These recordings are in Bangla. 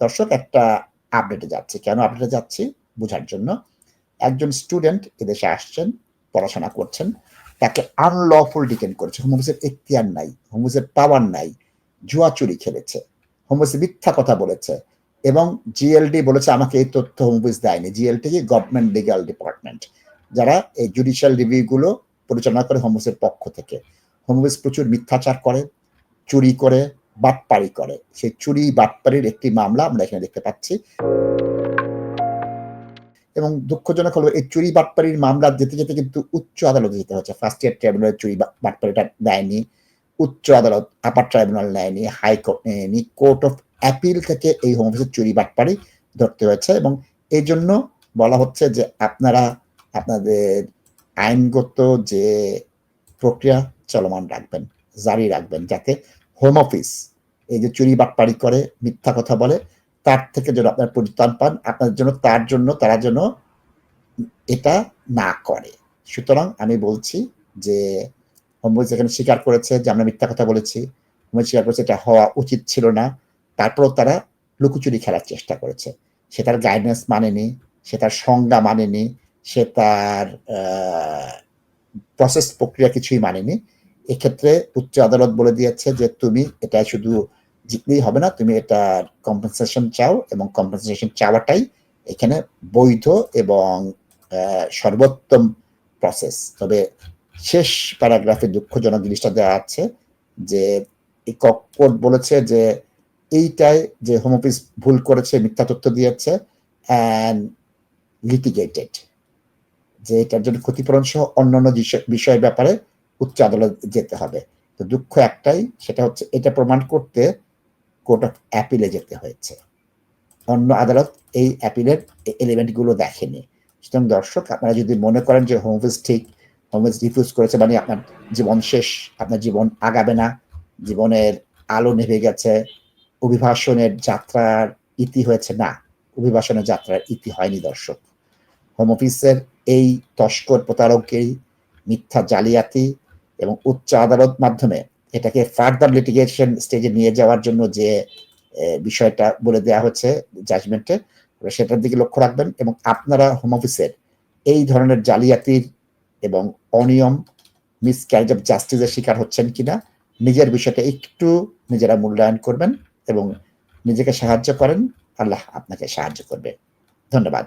দর্শক, একটা আপডেটে যাচ্ছে। কেন আপডেটে যাচ্ছি? বোঝার জন্য। একজন স্টুডেন্ট এদেশে আসছেন, পড়াশোনা করছেন। তাকে আনলফুল ডিটেন করেছে। হোমোসের এখতিয়ার নাই হোমোসের পাওয়ার নাই। জুয়া চুরি খেলেছে হোমোসে মিথ্যা কথা বলেছে এবং জিএলডি বলেছে, আমাকে এই তথ্য হোমোবিস দেয়নি। জিএলটি কি? গভর্নমেন্ট লিগাল ডিপার্টমেন্ট যারা এই জুডিশিয়াল রিভিউগুলো পরিচালনা করে হোমোসের পক্ষ থেকে। হোমোবিস প্রচুর মিথ্যাচার করে, চুরি করে বাটপাড়ি করে। সেই চুরি, বাটপাড়ির একটি মামলা আমরা এখানে দেখতে পাচ্ছি। এবং দুঃখজনক হলো, এই চুরি, বাটপাড়ির মামলা যেতে যেতে কিন্তু উচ্চ আদালতে যেতে হচ্ছে ফার্স্ট ইয়ার ট্রাইব্যুনাল চুরি বাটপাড়িটা দেয়নি, উচ্চ আদালত আপার ট্রাইব্যুনাল নেয়নি হাইকোর্ট নেয়নি কোর্ট অফ অ্যাপিল থেকে এই হোম অফিসের চুরি, বাটপাড়ি ধরতে হয়েছে। এবং এই জন্য বলা হচ্ছে যে আপনারা, আপনাদের আইনগত যে প্রক্রিয়া চলমান রাখবেন, জারি রাখবেন, যাতে হোম অফিস এই যে চুরি বাটপাড়ি করে, মিথ্যা কথা বলে, তার থেকে যেন আপনার পরিত্রাণ পান, আপনার জন্য, তার জন্য, তারা যেন এটা না করে। সুতরাং আমি বলছি যে হোমওয়ার্ক এখানে স্বীকার করেছে যে আমরা মিথ্যা কথা বলেছি হোমওয়ার্ক স্বীকার করেছে এটা হওয়া উচিত ছিল না, তারপরেও তারা লুকোচুরি খেলার চেষ্টা করেছে। সে তার গাইডেন্স মানেনি, সে তার সংজ্ঞা মানেনি, সে তার প্রসেস প্রক্রিয়া কিছুই মানেনি। এক্ষেত্রে উচ্চ আদালত বলে দিয়েছে যে তুমি এটা শুধু জিতলেই হবে না। তুমি এটার কম্পেনসেশন চাও এবং কম্পেনসেশন চাওয়াটাই এখানে বৈধ এবং সর্বোত্তম প্রসেস তবে শেষ প্যারাগ্রাফে দুঃখজনক জিনিসটা দেওয়া আছে যে কোর্ট বলেছে যে, এইটাই যে হোম অফিস ভুল করেছে, মিথ্যা তথ্য দিয়েছে অ্যান্ড লিটিগেটেড যে এটার জন্য ক্ষতিপূরণ সহ অন্যান্য বিষয়- বিষয়ের ব্যাপারে উচ্চ আদালত যেতে হবে। তো দুঃখ একটাই, সেটা হচ্ছে এটা প্রমাণ করতে কোর্ট অফ অ্যাপিলে যেতে হয়েছে। অন্য আদালত এই অ্যাপিলের এলিমেন্টগুলো দেখেনি। সুতরাং দর্শক, আপনারা যদি মনে করেন যে হোম অফিস ঠিক হোম অফিস রিফিউজ করেছে মানে আপনার জীবন শেষ, আপনার জীবন আগাবে না, জীবনের আলো নেভে গেছে অভিভাষণের যাত্রার ইতি হয়েছে, না অভিভাষণের যাত্রার ইতি হয়নি দর্শক। হোম অফিসের এই তস্কর প্রতারককেই মিথ্যা জালিয়াতি এবং উচ্চ আদালত মাধ্যমে এটাকে ফার্দার লিটিগেশন স্টেজে নিয়ে যাওয়ার জন্য যে বিষয়টা বলে দেওয়া হচ্ছে জাজমেন্টে সেটার দিকে লক্ষ্য রাখবেন এবং আপনারা হোম অফিসের এই ধরনের জালিয়াতির এবং অনিয়ম মিসক্যারেজ অফ জাস্টিসের শিকার হচ্ছেন কিনা, নিজের বিষয়টা একটু নিজেরা মূল্যায়ন করবেন এবং নিজেকে সাহায্য করেন। আল্লাহ আপনাকে সাহায্য করবে। ধন্যবাদ।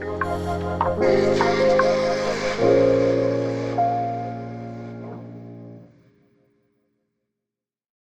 Thank you.